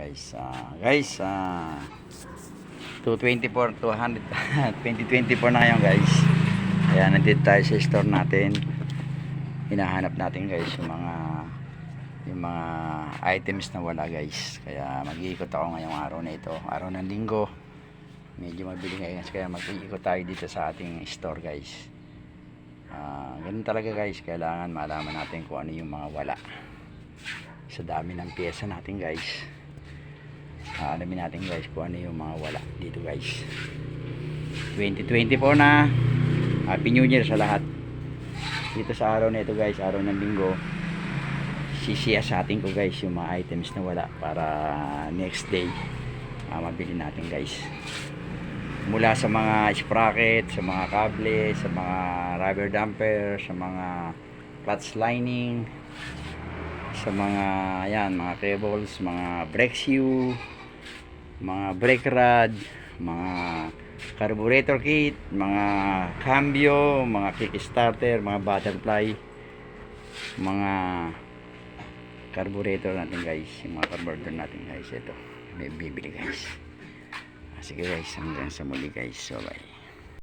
guys. Ah, guys, ah 224 200 2024 na ngayon guys. Kaya nandito tayo sa store natin. Hinahanap natin guys yung mga yung mga items na wala guys. Kaya mag-iikot ako ngayong araw na ito. Araw ng linggo. Medyo mabili ngayon kaya mag-iikot tayo dito sa ating store guys. Ah, ganun talaga guys. Kailangan malaman natin kung ano yung mga wala. Sa dami ng pyesa natin guys. Ah, alamin natin guys kung ano yung mga wala dito guys. 2024 na. Happy New Year sa lahat. Dito sa araw na ito guys araw ng linggo sisiyasatin ko guys yung mga items na wala para next day ah, mabili natin guys. Mula sa mga sprocket sa mga kable sa mga rubber damper sa mga clutch lining sa mga ayan, mga cables, mga brake shoe, mga brake rod, mga carburetor kit, mga cambio, mga kickstarter, mga butterfly, mga carburetor natin guys, yung mga carburetor natin guys, ito, may bibili guys. Ah, Sige guys, hanggang sa muli guys, bye bye.